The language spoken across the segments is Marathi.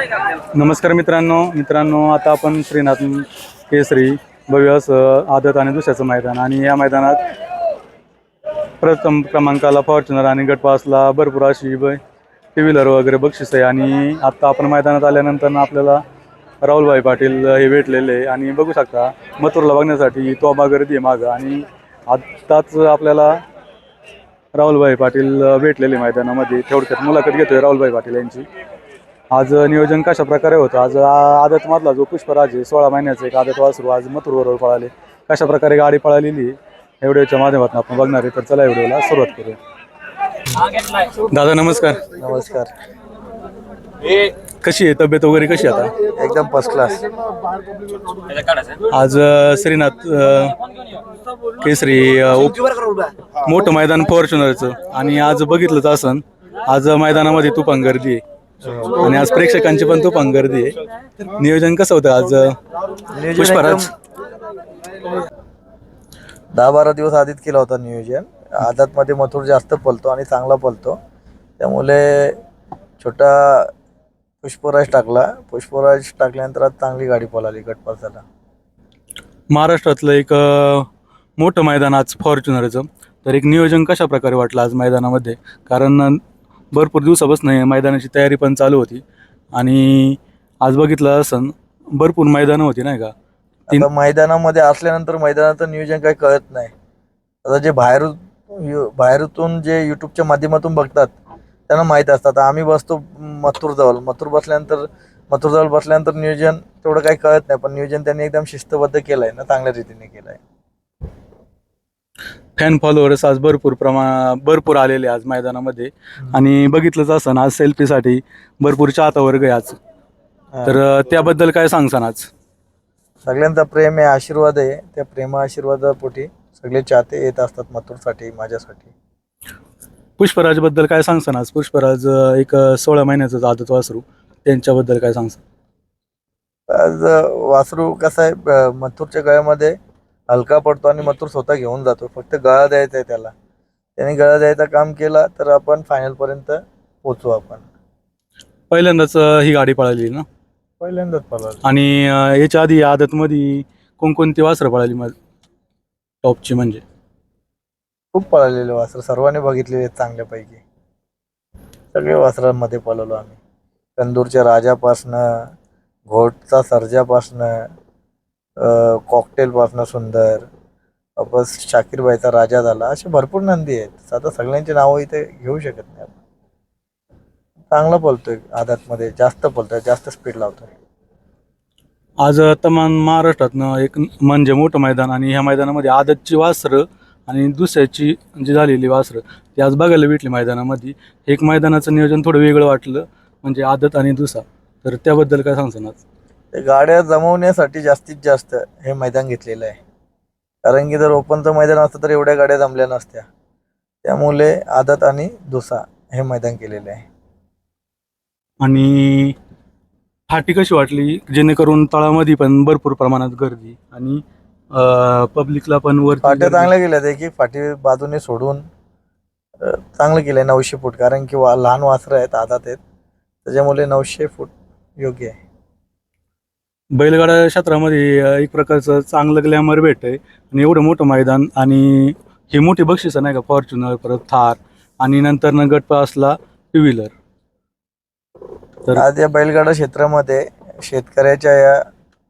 नमस्कार मित्रांनो मित्रांनो आता आपण श्रीनाथ केसरी भव्य असं आदत आणि दुसऱ्याचं मैदान. आणि या मैदानात प्रथम क्रमांकाला फॉर्च्युनर आणि गटपासला भरपूर अशी ब टू व्हीलर वगैरे बक्षीस आहे. आणि आत्ता आपण मैदानात आल्यानंतर आपल्याला राहुलभाई पाटील हे भेटलेले आहे. आणि बघू शकता मथुरला बघण्यासाठी तोबा गर्दी आहे मागं. आणि आत्ताच आपल्याला राहुलभाई पाटील भेटलेले मैदानामध्ये. थोडक्यात मुलाखत घेतोय राहुलभाई पाटील यांची. आज नियोजन कशा प्रकारे होतं? आज आदत मधला जो पुष्पराज आहे सोळा महिन्याचं एक आदत वासरू आज मथुर बरोबर पळाले. कशा प्रकारे गाडी पळालेली आहे, या व्हिडिओच्या माध्यमातून आपण बघणार आहे. तर चला व्हिडिओला सुरुवात करूया. दादा नमस्कार. नमस्कार. कशी आहे? तब्येत वगैरे कशी आहे आता? एकदम फर्स्ट क्लास आज श्रीनाथ केसरी मोठं मैदान फॉर्च्युनरचं आणि आज बघितलंच असन आज मैदानामध्ये तुफान गर्दी आहे. आणि आज प्रेक्षकांची पण तुफान गर्दी आहे. नियोजन कसं होतं आज पुष्पराज? दहा बारा दिवस आधीच केला होता नियोजन. आदात मध्ये मथुर जास्त पलतो आणि चांगला पलतो. त्यामुळे छोटा पुष्पराज टाकला. पुष्पराज टाकल्यानंतर आज चांगली गाडी पळाली गटपासाला. महाराष्ट्रातलं एक मोठं मैदान आज फॉर्च्युनरचं. तर एक नियोजन कशा प्रकारे वाटलं आज मैदानामध्ये? कारण भरपूर दिवसापासून हे मैदानाची तयारी पण चालू होती. आणि आज बघितलं असन भरपूर मैदानं होती नाही का? तीन- आता मैदानामध्ये असल्यानंतर मैदानाचं नियोजन काही कळत नाही. आता जे बाहेर बाहेरतून जे युट्यूबच्या माध्यमातून बघतात त्यांना माहीत असतात आम्ही बसतो मथुरजवळ. मथुर बसल्यानंतर मथुरजवळ बसल्यानंतर नियोजन तेवढं काही कळत नाही पण नियोजन त्यांनी एकदम शिस्तबद्ध केलंय ना चांगल्या रीतीने केलंय. फॅन फॉलोअर्स आज भरपूर प्रमा भरपूर आलेले आज मैदानामध्ये. आणि बघितलंच असं आज सेल्फीसाठी भरपूर चाहता वर्ग आहे आज. तर त्याबद्दल काय सांगसान आज? सगळ्यांचा प्रेम आहे आशीर्वाद आहे. त्या प्रेमा आशीर्वादापोटी सगळे चाहते येत असतात मथुरसाठी माझ्यासाठी. पुष्पराजबद्दल काय सांगसान आज? पुष्पराज एक सोळा महिन्याचं आदत वासरू त्यांच्याबद्दल काय सांगसान? आज वासरू कसं आहे मथुरच्या गळ्यामध्ये हलका पडतो आणि मथुर स्वतः घेऊन जातो. फक्त गळा द्यायचा आहे त्याला. त्याने गळा द्यायचं काम केला तर आपण फायनल पर्यंत पोचू आपण. पहिल्यांदाच अ, ही गाडी पळाली ना? पहिल्यांदाच पळालो. आणि अ, याच्या आधी या आदतमध्ये कोणकोणती वासरं पळाली मग? टॉपची म्हणजे. खूप पळालेले वासर. सर्वांनी बघितलेले आहेत चांगल्यापैकी. सगळे वासरांमध्ये पळवलो आम्ही. कंदूरच्या राजापासनं घोटचा सर्जापासनं कॉकटेलपासनं सुंदर वापस शाकीरबाईचा राजा झाला असे भरपूर नंदी आहेत. आता सगळ्यांची नावं इथे घेऊ शकत नाही आपण. चांगला पळतोय आदातमध्ये जास्त पलतोय जास्त स्पीड लावतोय. आज तमान तमाम महाराष्ट्रातनं एक म्हणजे मोठं मैदान आणि ह्या मैदानामध्ये आदतची वासरं आणि दुसऱ्याची जी झालेली वासरं ती आज बघायला भेटली मैदानामध्ये. एक मैदानाचं नियोजन थोडं वेगळं वाटलं म्हणजे आदत आणि दुसरा. तर त्याबद्दल काय सांगतो ना ते गाड्या जमवण्यासाठी जास्तीत जास्त हे मैदान घेतलेलं आहे. कारण की जर ओपनचं मैदान असतं तर एवढ्या गाड्या जमल्या नसत्या. त्यामुळे आदत आणि दुसा हे मैदान केलेलं आहे. आणि फाटी कशी वाटली? जेणेकरून तळामध्ये पण भरपूर प्रमाणात गर्दी आणि पब्लिकला पण वरती फाट्या. चांगल्या गेल्या ते की फाटी बाजूने सोडून चांगलं केलंय नऊशे फूट. कारण की वा लहान वासरं आहेत आदात आहेत. त्याच्यामुळे नऊशे फूट योग्य आहे. बैलगाडा क्षेत्रामध्ये एक प्रकारचं चांगलं ग्लॅमर भेट आहे आणि एवढं मोठं मैदान आणि ही मोठी बक्षिसं नाही का? फॉर्च्युनर परत थार आणि नंतर न गटपासला टू व्हीलर तर आज या बैलगाडा क्षेत्रामध्ये शेतकऱ्याच्या या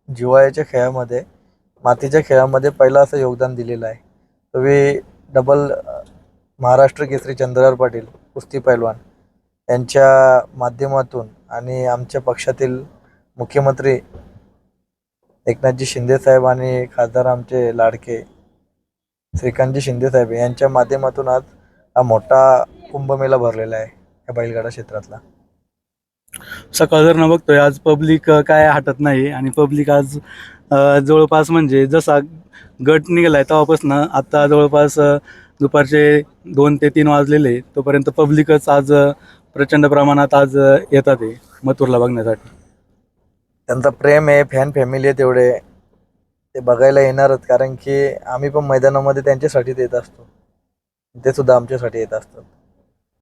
जिवाळ्याच्या खेळामध्ये मातीच्या खेळामध्ये पहिला असं योगदान दिलेलं आहे. तुम्ही डबल महाराष्ट्र केसरी चंद्रहार पाटील कुस्ती पैलवान यांच्या माध्यमातून आणि आमच्या पक्षातील मुख्यमंत्री एकनाथजी शिंदेसाहेब आणि खासदार आमचे लाडके श्रीकांतजी शिंदेसाहेब यांच्या माध्यमातून आज हा मोठा कुंभमेळा भरलेला आहे या बैलगाडा क्षेत्रातला. सकाळ जर न बघतोय आज पब्लिक काय हटत नाही आणि पब्लिक आज जवळपास म्हणजे जसा गट निघालाय तेव्हापासून आता जवळपास दुपारचे दोन ते तीन वाजलेले तोपर्यंत पब्लिकच आज प्रचंड प्रमाणात आज येतात आहे मथुरला बघण्यासाठी. त्यांचं प्रेम आहे फॅन फॅमिली आहे तेवढे. ते बघायला येणारच कारण की आम्ही पण मैदानामध्ये त्यांच्यासाठीच येत असतो. ते सुद्धा आमच्यासाठी येत असतात.